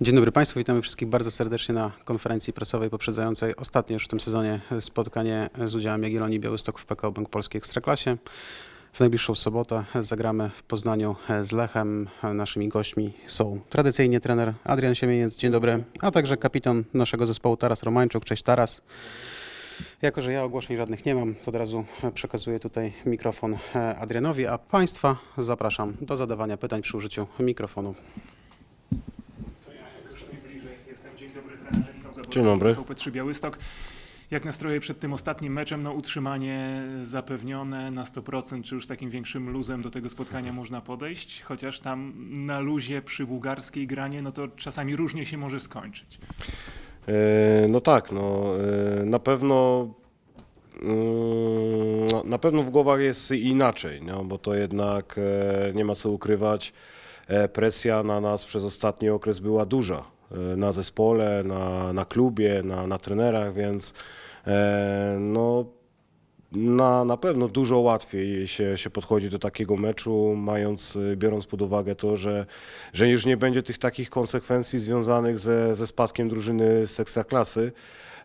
Dzień dobry Państwu, witamy wszystkich bardzo serdecznie na konferencji prasowej poprzedzającej ostatnie już w tym sezonie spotkanie z udziałem Jagiellonii Białystok w PKO Bank Polskiej Ekstraklasie. W najbliższą sobotę zagramy w Poznaniu z Lechem. Naszymi gośćmi są tradycyjnie trener Adrian Siemieniec, dzień dobry, a także kapitan naszego zespołu Taras Romańczuk. Cześć Taras. Jako, że ja ogłoszeń żadnych nie mam, to od razu przekazuję tutaj mikrofon Adrianowi, a Państwa zapraszam do zadawania pytań przy użyciu mikrofonu. To ja już najbliżej jestem. Dzień dobry, trenerze Michał Zaborski, Dzień dobry. VP3 Białystok. Jak nastroje przed tym ostatnim meczem? No utrzymanie zapewnione na 100%, czy już z takim większym luzem do tego spotkania można podejść? Chociaż tam na luzie przy bułgarskiej granie, no to czasami różnie się może skończyć. E, No tak, no, e, na pewno mm, no, na pewno w głowach jest inaczej, no, bo to jednak e, nie ma co ukrywać. Presja na nas przez ostatni okres była duża. E, Na zespole, na, na klubie, na, na trenerach, więc e, no, na, na pewno dużo łatwiej się, się podchodzi do takiego meczu, mając, y, biorąc pod uwagę to, że, że już nie będzie tych takich konsekwencji związanych ze, ze spadkiem drużyny z ekstraklasy.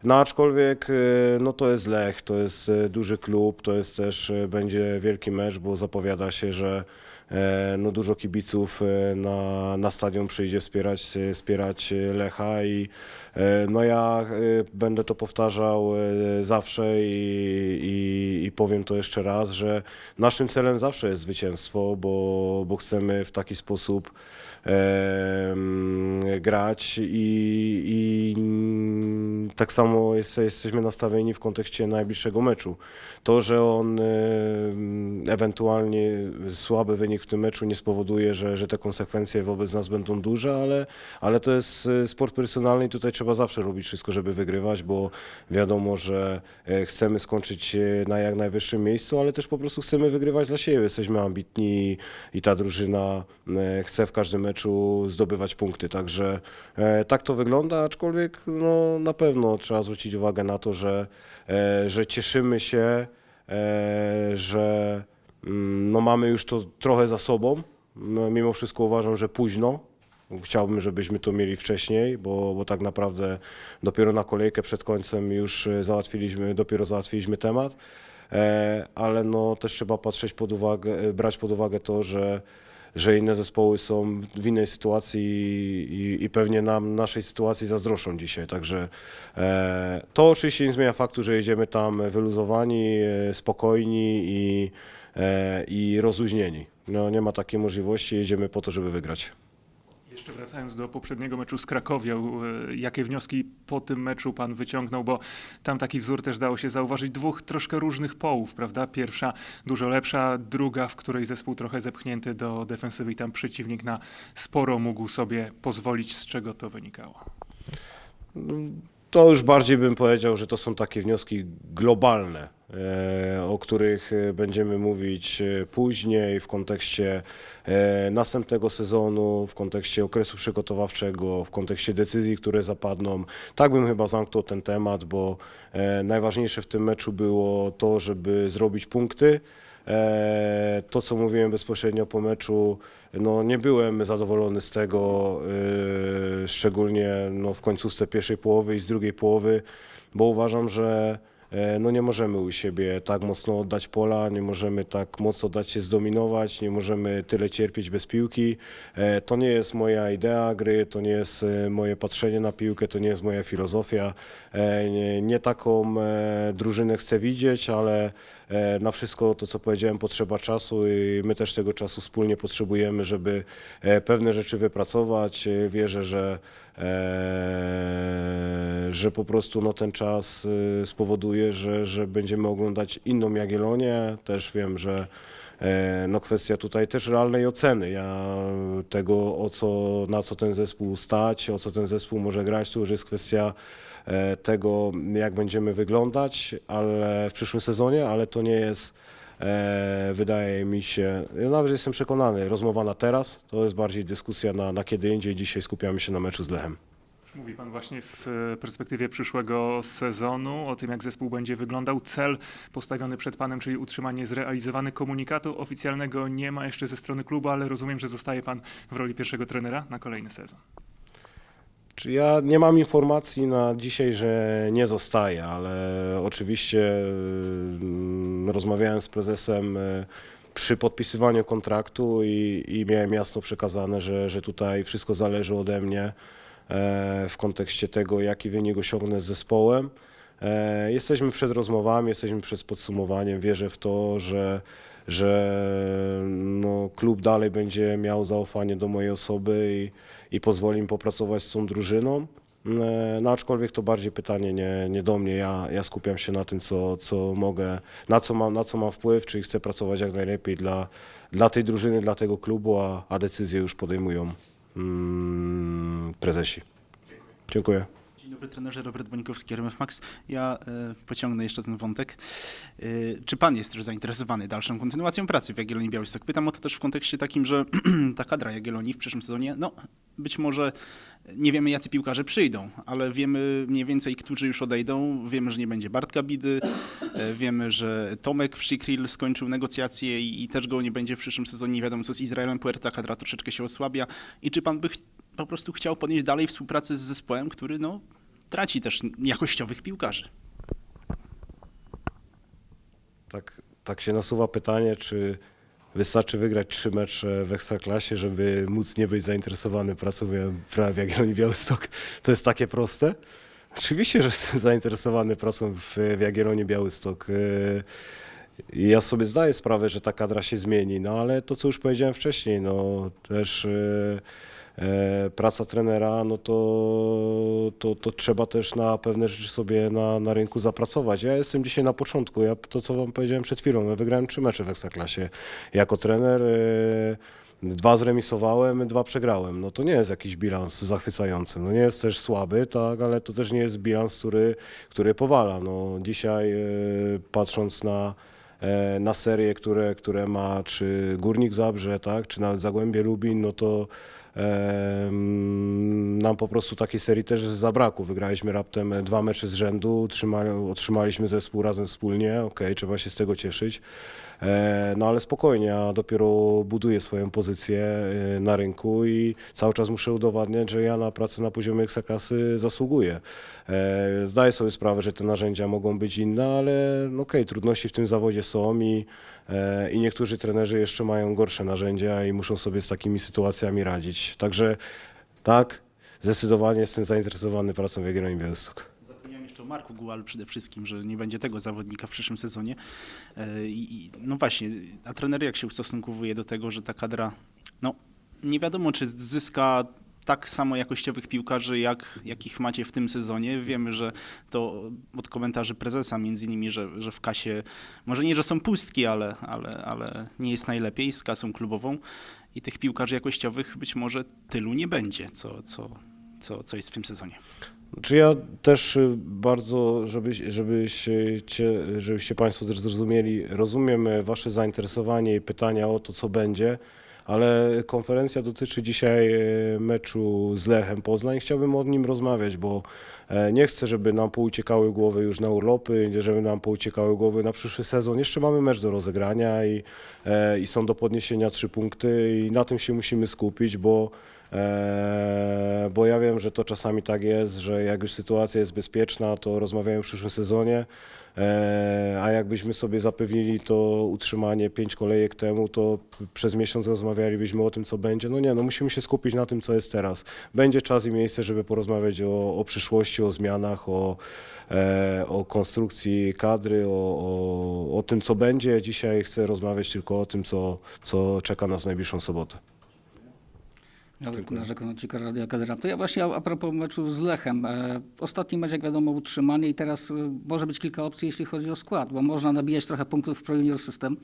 No aczkolwiek no to jest Lech, to jest duży klub, to jest też będzie wielki mecz, bo zapowiada się, że e, no dużo kibiców e, na, na stadion przyjdzie wspierać, e, wspierać e, Lecha i e, no ja e, będę to powtarzał e, zawsze i, i, i powiem to jeszcze raz, że naszym celem zawsze jest zwycięstwo, bo, bo chcemy w taki sposób grać i, i tak samo jest, jesteśmy nastawieni w kontekście najbliższego meczu. To, że on ewentualnie słaby wynik w tym meczu nie spowoduje, że, że te konsekwencje wobec nas będą duże, ale, ale to jest e, sport personalny i tutaj trzeba zawsze robić wszystko, żeby wygrywać, bo wiadomo, że e, chcemy skończyć na jak najwyższym miejscu, ale też po prostu chcemy wygrywać dla siebie. Jesteśmy ambitni i, i ta drużyna e, chce w każdym meczu zdobywać punkty. Także e, tak to wygląda, aczkolwiek no, na pewno trzeba zwrócić uwagę na to, że, e, że cieszymy się, e, że mm, no, mamy już to trochę za sobą. No, Mimo wszystko uważam, że późno. Chciałbym, żebyśmy to mieli wcześniej, bo, bo tak naprawdę dopiero na kolejkę przed końcem już załatwiliśmy, dopiero załatwiliśmy temat. Ale no, też trzeba patrzeć pod uwagę, brać pod uwagę to, że, że inne zespoły są w innej sytuacji i, i pewnie nam naszej sytuacji zazdroszczą dzisiaj. Także e, to oczywiście nie zmienia faktu, że jedziemy tam wyluzowani, e, spokojni i, e, i rozluźnieni. No, nie ma takiej możliwości, jedziemy po to, żeby wygrać. Jeszcze wracając do poprzedniego meczu z Krakowią, e, jakie wnioski po tym meczu pan wyciągnął, bo tam taki wzór też dało się zauważyć dwóch troszkę różnych połów, prawda? Pierwsza dużo lepsza, druga, w której zespół trochę zepchnięty do defensywy i tam przeciwnik na sporo mógł sobie pozwolić, z czego to wynikało. To już bardziej bym powiedział, że to są takie wnioski globalne, o których e, będziemy mówić e, później w kontekście e, następnego sezonu, w kontekście okresu przygotowawczego, w kontekście decyzji, które zapadną. Tak bym chyba zamknął ten temat, bo e, najważniejsze w tym meczu było to, żeby zrobić punkty. E, To, co mówiłem bezpośrednio po meczu, no nie byłem zadowolony z tego, e, szczególnie no, w końcówce pierwszej połowy i z drugiej połowy, bo uważam, że e, no nie możemy u siebie tak mocno oddać pola, nie możemy tak mocno dać się zdominować, nie możemy tyle cierpieć bez piłki. E, To nie jest moja idea gry, to nie jest e, moje patrzenie na piłkę, to nie jest moja filozofia. E, Nie, nie taką e, drużynę chcę widzieć, ale e, na wszystko to, co powiedziałem, potrzeba czasu i my też tego czasu wspólnie potrzebujemy, żeby e, pewne rzeczy wypracować. E, Wierzę, że, e, że po prostu no, ten czas e, spowoduje, że, że będziemy oglądać inną Jagiellonię. Też wiem, że e, no, kwestia tutaj też realnej oceny. Ja tego, o co, na co ten zespół stać, o co ten zespół może grać, to już jest kwestia e, tego, jak będziemy wyglądać ale w przyszłym sezonie, ale to nie jest, e, wydaje mi się, ja nawet jestem przekonany, rozmowa na teraz, to jest bardziej dyskusja na, na kiedy indziej. Dzisiaj skupiamy się na meczu z Lechem. Mówi pan właśnie w e, perspektywie przyszłego sezonu o tym, jak zespół będzie wyglądał. Cel postawiony przed panem, czyli utrzymanie zrealizowany komunikatu oficjalnego nie ma jeszcze ze strony klubu, ale rozumiem, że zostaje pan w roli pierwszego trenera na kolejny sezon. Czy ja nie mam informacji na dzisiaj, że nie zostaje, ale oczywiście mm, rozmawiałem z prezesem e, przy podpisywaniu kontraktu i, i miałem jasno przekazane, że, że tutaj wszystko zależy ode mnie e, w kontekście tego, jaki wynik osiągnę z zespołem. E, Jesteśmy przed rozmowami, jesteśmy przed podsumowaniem. Wierzę w to, że, że no, klub dalej będzie miał zaufanie do mojej osoby i, i pozwoli mi popracować z tą drużyną. E, No aczkolwiek to bardziej pytanie nie, nie do mnie. Ja, ja skupiam się na tym, co, co mogę, na co, mam, na co mam wpływ, czyli chcę pracować jak najlepiej dla, dla tej drużyny, dla tego klubu, a, a decyzje już podejmują mm, prezesi. Dziękuję. Dzień dobry, trenerze Robert Bonikowski, RMF Max. Ja e, pociągnę jeszcze ten wątek. E, czy pan jest też zainteresowany dalszą kontynuacją pracy w Jagiellonii Białystok? Pytam o to też w kontekście takim, że ta kadra Jagiellonii w przyszłym sezonie, no być może nie wiemy jacy piłkarze przyjdą, ale wiemy mniej więcej, którzy już odejdą. Wiemy, że nie będzie Bartka Bidy, e, wiemy, że Tomek Przykril skończył negocjacje i, i też go nie będzie w przyszłym sezonie. Nie wiadomo co z Izraelem Puerta, kadra troszeczkę się osłabia. I czy pan by po prostu chciał podnieść dalej współpracę z zespołem, który no traci też jakościowych piłkarzy. Tak, tak się nasuwa pytanie, czy wystarczy wygrać trzy mecze w Ekstraklasie, żeby móc nie być zainteresowany pracą w Jagiellonii Białystok. To jest takie proste? Oczywiście, że jestem zainteresowany pracą w, w Jagiellonii Białystok. I Ja sobie zdaję sprawę, że ta kadra się zmieni, no ale to, co już powiedziałem wcześniej, no też yy, praca trenera, no to, to, to trzeba też na pewne rzeczy sobie na, na rynku zapracować. Ja jestem dzisiaj na początku, ja to co wam powiedziałem przed chwilą, ja wygrałem trzy mecze w Ekstraklasie jako trener. e, Dwa zremisowałem, dwa przegrałem. No to nie jest jakiś bilans zachwycający. No nie jest też słaby, tak, ale to też nie jest bilans, który, który powala. No dzisiaj e, patrząc na, e, na serie, które, które ma czy Górnik Zabrze, tak, czy nawet Zagłębie Lubin, no to nam po prostu takiej serii też zabrakło. Wygraliśmy raptem dwa mecze z rzędu, trzymali, otrzymaliśmy zespół razem wspólnie, okej, trzeba się z tego cieszyć. E, No ale spokojnie, ja dopiero buduję swoją pozycję e, na rynku i cały czas muszę udowadniać, że ja na pracę na poziomie ekstraklasy zasługuję. E, Zdaję sobie sprawę, że te narzędzia mogą być inne, ale no okej, trudności w tym zawodzie są i, i niektórzy trenerzy jeszcze mają gorsze narzędzia i muszą sobie z takimi sytuacjami radzić. Także tak, zdecydowanie jestem zainteresowany pracą w Jagiellonii Białystok. O Marku Gułalu przede wszystkim, że nie będzie tego zawodnika w przyszłym sezonie. E, i- no właśnie, a trener jak się ustosunkowuje do tego, że ta kadra, no nie wiadomo czy zyska tak samo jakościowych piłkarzy, jak, jakich macie w tym sezonie. Wiemy, że to od komentarzy prezesa między innymi, że, że w kasie, może nie, że są pustki, ale, ale, ale nie jest najlepiej z kasą klubową i tych piłkarzy jakościowych być może tylu nie będzie, co, co, co, co jest w tym sezonie. Czy ja też y, bardzo, żebyś, żebyście, żebyście Państwo też zrozumieli, rozumiem e, Wasze zainteresowanie i pytania o to, co będzie, ale konferencja dotyczy dzisiaj meczu z Lechem Poznań. Chciałbym o nim rozmawiać, bo e, nie chcę, żeby nam pouciekały głowy już na urlopy, żeby nam pouciekały głowy na przyszły sezon. Jeszcze mamy mecz do rozegrania i, e, i są do podniesienia trzy punkty i na tym się musimy skupić, bo bo ja wiem, że to czasami tak jest, że jak już sytuacja jest bezpieczna, to rozmawiają w przyszłym sezonie, eee, a jakbyśmy sobie zapewnili to utrzymanie pięć kolejek temu, to przez miesiąc rozmawialibyśmy o tym, co będzie. No nie, no musimy się skupić na tym, co jest teraz. Będzie czas i miejsce, żeby porozmawiać o, o przyszłości, o zmianach, o, e, o konstrukcji kadry, o, o, o tym, co będzie. Dzisiaj chcę rozmawiać tylko o tym, co, co czeka nas najbliższą sobotę. Ja narzekam Radia Kadra. To ja właśnie a, a propos meczu z Lechem. E, ostatni mecz, jak wiadomo, utrzymanie i teraz e, może być kilka opcji, jeśli chodzi o skład, bo można nabijać trochę punktów w Pro Junior System,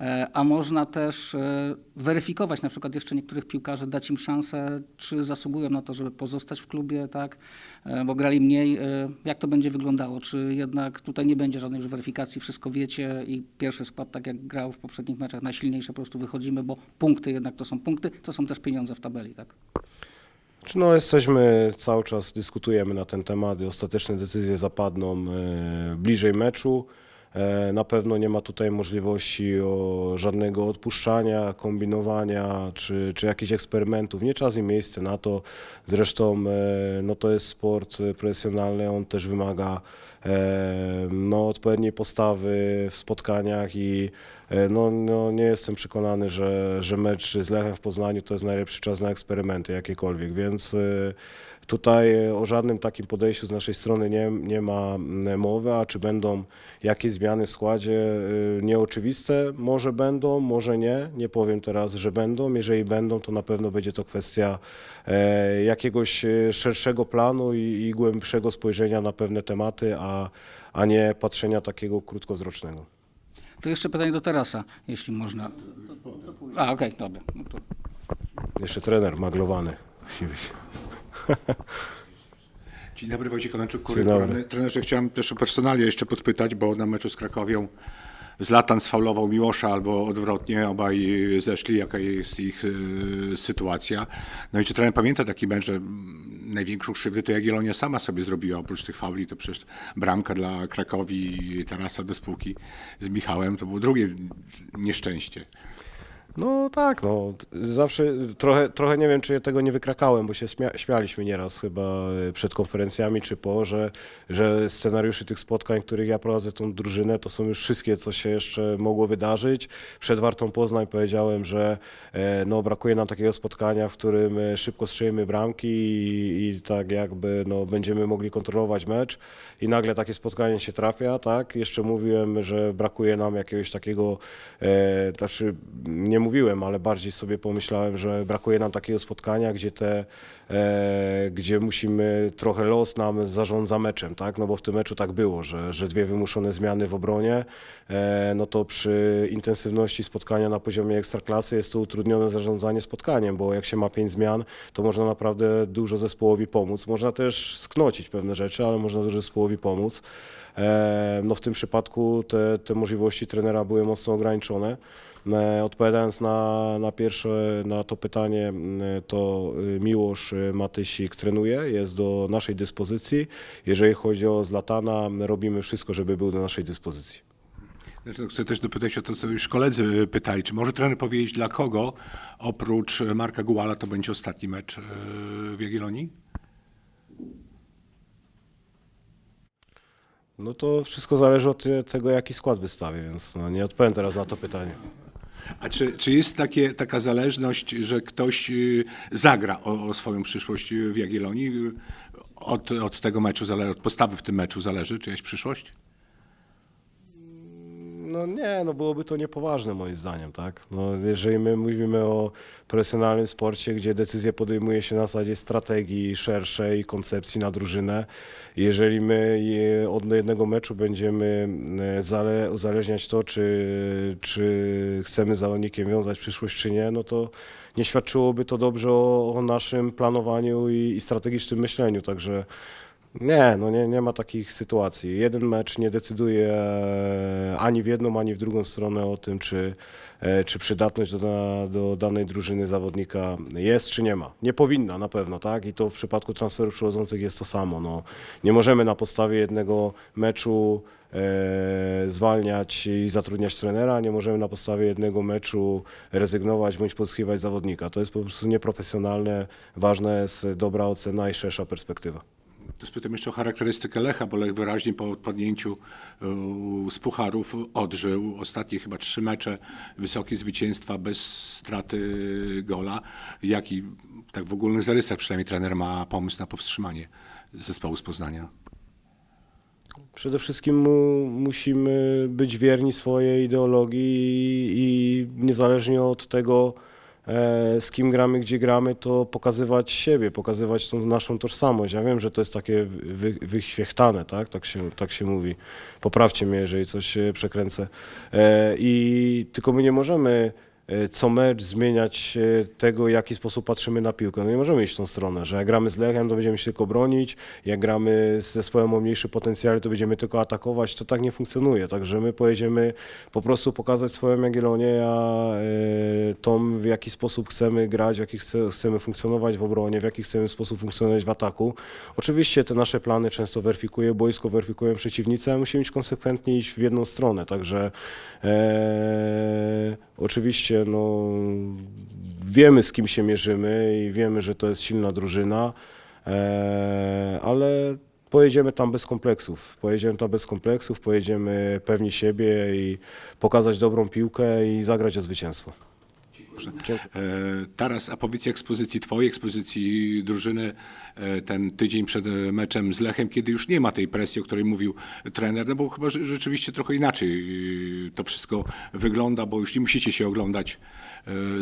e, a można też e, weryfikować na przykład jeszcze niektórych piłkarzy, dać im szansę, czy zasługują na to, żeby pozostać w klubie, tak, e, bo grali mniej. E, jak to będzie wyglądało? Czy jednak tutaj nie będzie żadnej już weryfikacji, wszystko wiecie i pierwszy skład, tak jak grał w poprzednich meczach, najsilniejsze po prostu wychodzimy, bo punkty jednak to są punkty, to są też pieniądze w tabeli, tak? Czy no jesteśmy, cały czas dyskutujemy na ten temat ostateczne decyzje zapadną e, bliżej meczu. E, Na pewno nie ma tutaj możliwości o żadnego odpuszczania, kombinowania czy, czy jakichś eksperymentów. Nie czas i miejsce na to. Zresztą e, no to jest sport profesjonalny, on też wymaga no, odpowiedniej postawy w spotkaniach i no, no, nie jestem przekonany, że, że mecz z Lechem w Poznaniu to jest najlepszy czas na eksperymenty jakiekolwiek, więc e, Tutaj e, o żadnym takim podejściu z naszej strony nie, nie ma mowy, a czy będą jakieś zmiany w składzie e, nieoczywiste? Może będą, może nie. Nie powiem teraz, że będą. Jeżeli będą, to na pewno będzie to kwestia e, jakiegoś e, szerszego planu i, i głębszego spojrzenia na pewne tematy, a, a nie patrzenia takiego krótkowzrocznego. To jeszcze pytanie do Tarasa, jeśli można. A, okej, dobra. No to... Jeszcze trener maglowany. musi być. Dzień dobry, Wojciech Koneczuk, Dzień dobry. Trener- Trenerze, chciałem też o personalię jeszcze podpytać, bo na meczu z Krakowią Zlatan sfaulował Miłosza albo odwrotnie, obaj zeszli, jaka jest ich e, sytuacja. No i czy trener pamięta taki mecz, że największą krzywdę to Jagiellonia sama sobie zrobiła, oprócz tych fauli, to przecież bramka dla Krakowi i Tarasa do spółki z Michałem, to było drugie nieszczęście. No tak, no zawsze trochę, trochę nie wiem, czy ja tego nie wykrakałem, bo się śmia śmialiśmy nieraz chyba y, przed konferencjami czy po, że, że scenariuszy tych spotkań, których ja prowadzę tą drużynę, to są już wszystkie, co się jeszcze mogło wydarzyć. Przed Wartą Poznań powiedziałem, że e, no, brakuje nam takiego spotkania, w którym e, szybko strzelimy bramki i, i tak jakby no, będziemy mogli kontrolować mecz i nagle takie spotkanie się trafia, tak? Jeszcze mówiłem, że brakuje nam jakiegoś takiego, e, znaczy nie mówiłem, ale bardziej sobie pomyślałem, że brakuje nam takiego spotkania, gdzie te, e, gdzie musimy, trochę los nam zarządza meczem, tak? No bo w tym meczu tak było, że, że dwie wymuszone zmiany w obronie, e, no to przy intensywności spotkania na poziomie ekstraklasy jest to utrudnione zarządzanie spotkaniem, bo jak się ma pięć zmian, to można naprawdę dużo zespołowi pomóc. Można też sknocić pewne rzeczy, ale można dużo zespołowi pomóc. E, No w tym przypadku te, te możliwości trenera były mocno ograniczone. E, Odpowiadając na, na pierwsze, na to pytanie, to y, Miłosz y, Matysik trenuje, jest do naszej dyspozycji. Jeżeli chodzi o Zlatana, robimy wszystko, żeby był do naszej dyspozycji. Chcę też dopytać o to, co już koledzy y, pytali. Czy może trener powiedzieć, dla kogo oprócz Marka Gułala to będzie ostatni mecz w Jagiellonii? No to wszystko zależy od tego, jaki skład wystawię, więc no, nie odpowiem teraz na to pytanie. A czy, czy jest takie, taka zależność, że ktoś y, zagra o, o swoją przyszłość y, w Jagiellonii? Y, Od, od tego meczu, zale- od postawy w tym meczu zależy czyjaś przyszłość? No nie, no byłoby to niepoważne moim zdaniem, tak? No, jeżeli my mówimy o profesjonalnym sporcie, gdzie decyzje podejmuje się na zasadzie strategii szerszej, koncepcji na drużynę, jeżeli my od jednego meczu będziemy e, zale, uzależniać to, czy, czy chcemy z zawodnikiem wiązać przyszłość, czy nie, no to nie świadczyłoby to dobrze o, o naszym planowaniu i, i strategicznym myśleniu, także nie, no nie, nie ma takich sytuacji. Jeden mecz nie decyduje e, ani w jedną, ani w drugą stronę o tym, czy, e, czy przydatność do, do danej drużyny zawodnika jest, czy nie ma. Nie powinna na pewno, tak? I to w przypadku transferów przychodzących jest to samo. No, nie możemy na podstawie jednego meczu e, zwalniać i zatrudniać trenera, nie możemy na podstawie jednego meczu rezygnować bądź pozyskiwać zawodnika. To jest po prostu nieprofesjonalne. Ważna jest dobra ocena i szersza perspektywa. Spytam jeszcze o charakterystykę Lecha, bo Lech wyraźnie po odpadnięciu y, z pucharów odżył. Ostatnie chyba trzy mecze, wysokie zwycięstwa bez straty gola. Jaki, tak w ogólnych zarysach przynajmniej trener ma pomysł na powstrzymanie zespołu z Poznania? Przede wszystkim mu, musimy być wierni swojej ideologii i, i niezależnie od tego, e, z kim gramy, gdzie gramy, to pokazywać siebie, pokazywać tą naszą tożsamość. Ja wiem, że to jest takie wy, wyświechtane, tak? Tak się, tak się mówi. Poprawcie mnie, jeżeli coś e, przekręcę. E, I tylko my nie możemy e, co mecz zmieniać e, tego, w jaki sposób patrzymy na piłkę. No nie możemy iść w tą stronę, że jak gramy z Lechem, to będziemy się tylko bronić, jak gramy z zespołem o mniejszy potencjał, to będziemy tylko atakować. To tak nie funkcjonuje. Także my pojedziemy po prostu pokazać swoją Jagiellonię, a e, tą, w jaki sposób chcemy grać, w jaki chce, chcemy funkcjonować w obronie, w jaki chcemy sposób funkcjonować w ataku. Oczywiście te nasze plany często weryfikuje boisko, weryfikują przeciwnicy, ale musimy iść konsekwentnie iść w jedną stronę. Także e, oczywiście no, wiemy z kim się mierzymy i wiemy, że to jest silna drużyna, e, ale pojedziemy tam bez kompleksów. Pojedziemy tam bez kompleksów, pojedziemy pewni siebie i pokazać dobrą piłkę i zagrać o zwycięstwo. Dziękuję. E, Taras, a powiedz ekspozycji twojej, ekspozycji drużyny e, ten tydzień przed e, meczem z Lechem, kiedy już nie ma tej presji, o której mówił trener, no bo chyba rzeczywiście trochę inaczej to wszystko wygląda, bo już nie musicie się oglądać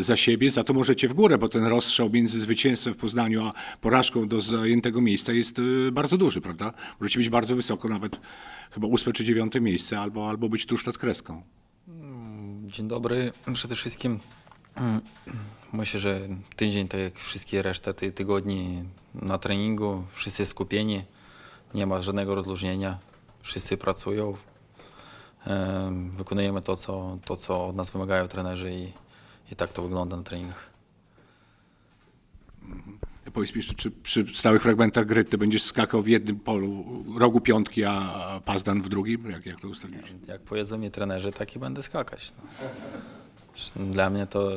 za siebie, za to możecie w górę, bo ten rozstrzał między zwycięstwem w Poznaniu a porażką do zajętego miejsca jest bardzo duży, prawda? Możecie być bardzo wysoko, nawet chyba ósme czy dziewiąte miejsce, albo, albo być tuż nad kreską. Dzień dobry. Przede wszystkim mm, myślę, że tydzień, tak jak wszystkie reszta ty, tygodni na treningu, wszyscy skupieni, nie ma żadnego rozluźnienia, wszyscy pracują, em, wykonujemy to co, to, co od nas wymagają trenerzy i, i tak to wygląda na treningach. Powiedz mi jeszcze, czy przy stałych fragmentach gry ty będziesz skakał w jednym polu, rogu piątki, a Pazdan w drugim? Jak, jak to ustalisz? Jak powiedzą mi trenerzy, tak i będę skakać. No. Dla mnie to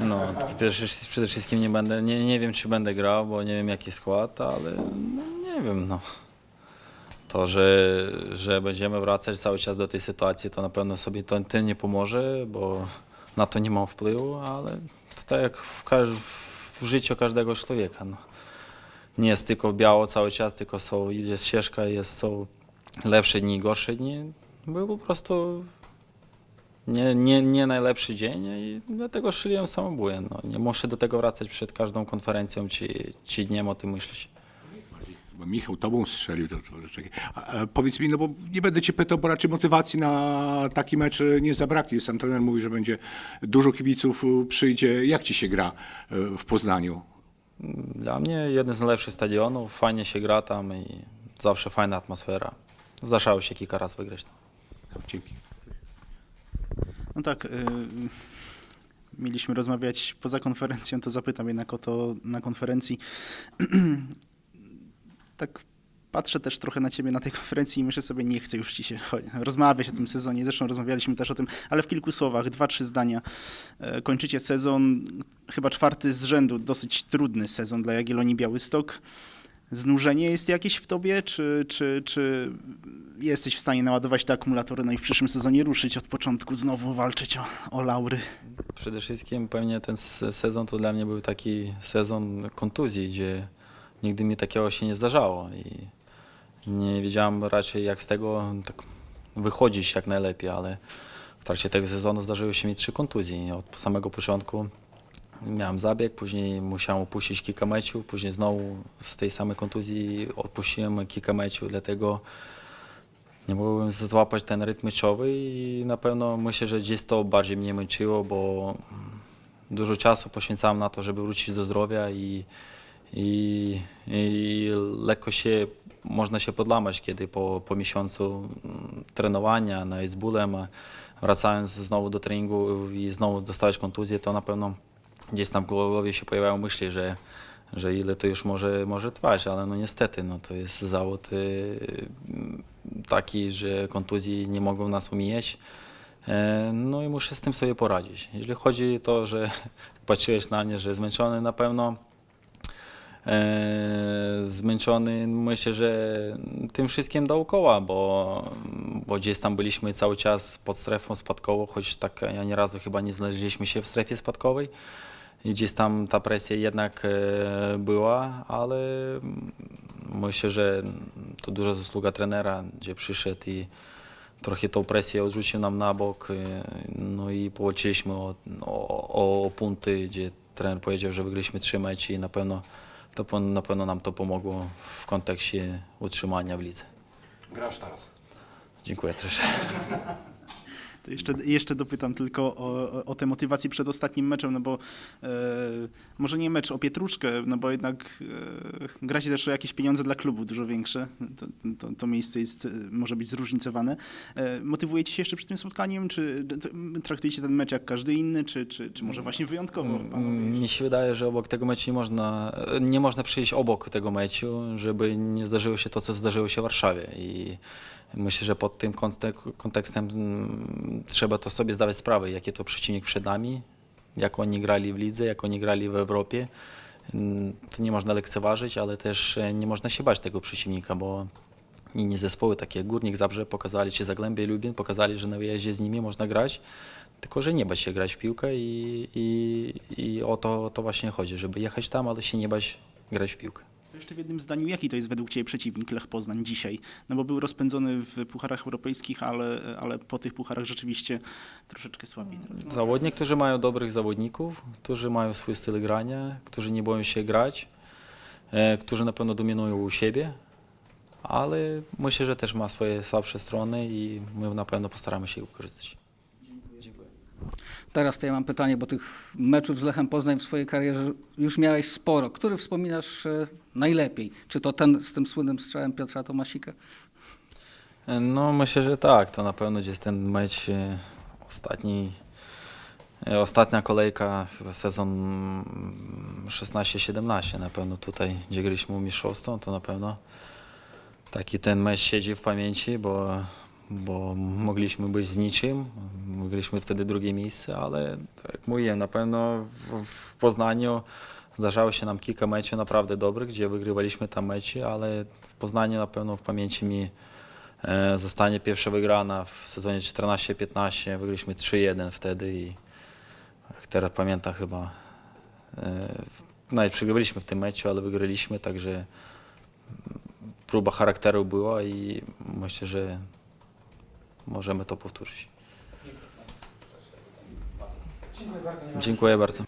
No, przede- przede wszystkim nie będę, nie, nie wiem czy będę grał, bo nie wiem jaki skład, ale no, nie wiem, no. To, że, że będziemy wracać cały czas do tej sytuacji, to na pewno sobie to, to nie pomoże, bo na to nie mam wpływu, ale to tak jak w, w życiu każdego człowieka. No. Nie jest tylko biało cały czas, tylko są, jest ścieżka, jest, są lepsze dni i gorsze dni. Był po prostu nie, nie, nie najlepszy dzień i dlatego strzeliłem samobój. No, nie muszę do tego wracać przed każdą konferencją czy, czy dniem o tym myśleć. Bo Michał tobą strzelił. To, to, czekaj. a, powiedz mi, no bo nie będę cię pytał, bo raczej motywacji na taki mecz e, nie zabraknie. Sam trener mówi, że będzie dużo kibiców e, przyjdzie. Jak ci się gra e, w Poznaniu? Dla mnie jeden z najlepszych stadionów, fajnie się gra tam i zawsze fajna atmosfera. Zdarzało się kilka razy wygrać. Dzięki. No tak, y, mieliśmy rozmawiać poza konferencją, to zapytam jednak o to na konferencji. tak patrzę też trochę na ciebie na tej konferencji i myślę sobie, nie chcę już ci się rozmawiać o tym sezonie. Zresztą rozmawialiśmy też o tym, ale w kilku słowach, dwa, trzy zdania. E, Kończycie sezon, chyba czwarty z rzędu, dosyć trudny sezon dla Jagiellonii Białystok. Znużenie jest jakieś w tobie, czy, czy, czy jesteś w stanie naładować te akumulatory, no i w przyszłym sezonie ruszyć od początku, znowu walczyć o, o laury? Przede wszystkim pewnie ten se- sezon to dla mnie był taki sezon kontuzji, gdzie nigdy mi takiego się nie zdarzało i nie wiedziałem raczej jak z tego tak wychodzić jak najlepiej, ale w trakcie tego sezonu zdarzyły się mi trzy kontuzje. Od samego początku miałem zabieg, później musiałem opuścić kilka meczów, później znowu z tej samej kontuzji odpuściłem kilka meczów, dlatego nie mogłem złapać ten rytm meczowy i na pewno myślę, że gdzieś to bardziej mnie męczyło, bo dużo czasu poświęcałem na to, żeby wrócić do zdrowia i, i, i lekko się można się podlamać, kiedy po, po miesiącu trenowania, nawet z bólem, wracając znowu do treningu i znowu dostawać kontuzję, to na pewno gdzieś tam w głowie się pojawiają myśli, że, że ile to już może, może trwać, ale no niestety no to jest zawód y, taki, że kontuzje nie mogą nas omijać. E, No i muszę z tym sobie poradzić. Jeżeli chodzi o to, że patrzyłeś na mnie, że zmęczony na pewno, e, zmęczony myślę, że tym wszystkim dookoła, bo, bo gdzieś tam byliśmy cały czas pod strefą spadkową, choć tak ani razu chyba nie znaleźliśmy się w strefie spadkowej. I gdzieś tam ta presja jednak e, była, ale myślę, że to duża zasługa trenera, gdzie przyszedł i trochę tą presję odrzucił nam na bok. e, No i powalczyliśmy o, o, o punkty, gdzie trener powiedział, że wygraliśmy trzy mecze i na pewno, to, na pewno nam to pomogło w kontekście utrzymania w lidze. Grasz teraz. Dziękuję też. Jeszcze, jeszcze dopytam tylko o, o, o tę motywację przed ostatnim meczem, no bo e, może nie mecz o Pietruszkę, no bo jednak e, gra się też o jakieś pieniądze dla klubu dużo większe. To, to, to miejsce jest, e, może być zróżnicowane. E, motywujecie się jeszcze przed tym spotkaniem, czy traktujecie ten mecz jak każdy inny, czy, czy, czy może właśnie wyjątkowo? Mnie się wydaje, że obok tego meczu nie można, nie można przyjść obok tego meczu, żeby nie zdarzyło się to, co zdarzyło się w Warszawie. I myślę, że pod tym kontek- kontekstem mm, trzeba to sobie zdawać sprawę, jaki to przeciwnik przed nami, jak oni grali w lidze, jak oni grali w Europie. Mm, To nie można lekceważyć, ale też e, nie można się bać tego przeciwnika, bo inni zespoły, takie jak Górnik Zabrze, pokazali, czy Zagłębie Lubin, pokazali, że na wyjeździe z nimi można grać, tylko że nie bać się grać w piłkę i, i, i o to, to właśnie chodzi, żeby jechać tam, ale się nie bać grać w piłkę. Jeszcze w jednym zdaniu, jaki to jest według Ciebie przeciwnik Lech Poznań dzisiaj? No bo był rozpędzony w pucharach europejskich, ale, ale po tych pucharach rzeczywiście troszeczkę słabiej teraz. Zawodnik, którzy mają dobrych zawodników, którzy mają swój styl grania, którzy nie boją się grać, e, którzy na pewno dominują u siebie, ale myślę, że też ma swoje słabsze strony i my na pewno postaramy się je wykorzystać. Teraz to ja mam pytanie, bo tych meczów z Lechem Poznań w swojej karierze już miałeś sporo. Który wspominasz e, najlepiej? Czy to ten z tym słynnym strzałem Piotra Tomasika? No myślę, że tak. To na pewno gdzieś ten mecz e, ostatni, e, ostatnia kolejka sezon mm, 16-17 na pewno tutaj, gdzie graliśmy o mistrzostwo, to na pewno taki ten mecz siedzi w pamięci, bo, bo mogliśmy być z niczym, mogliśmy wtedy drugie miejsce, ale tak jak mówiłem, na pewno w, w Poznaniu zdarzało się nam kilka meczów naprawdę dobrych, gdzie wygrywaliśmy tam mecze, ale w Poznaniu na pewno w pamięci mi E, Zostanie pierwsza wygrana w sezonie 14-15. Wygraliśmy 3-1 wtedy i jak teraz pamiętam chyba. e, Nawet przegrywaliśmy w tym meczu, ale wygraliśmy, także próba charakteru była i myślę, że możemy to powtórzyć. Dziękuję bardzo.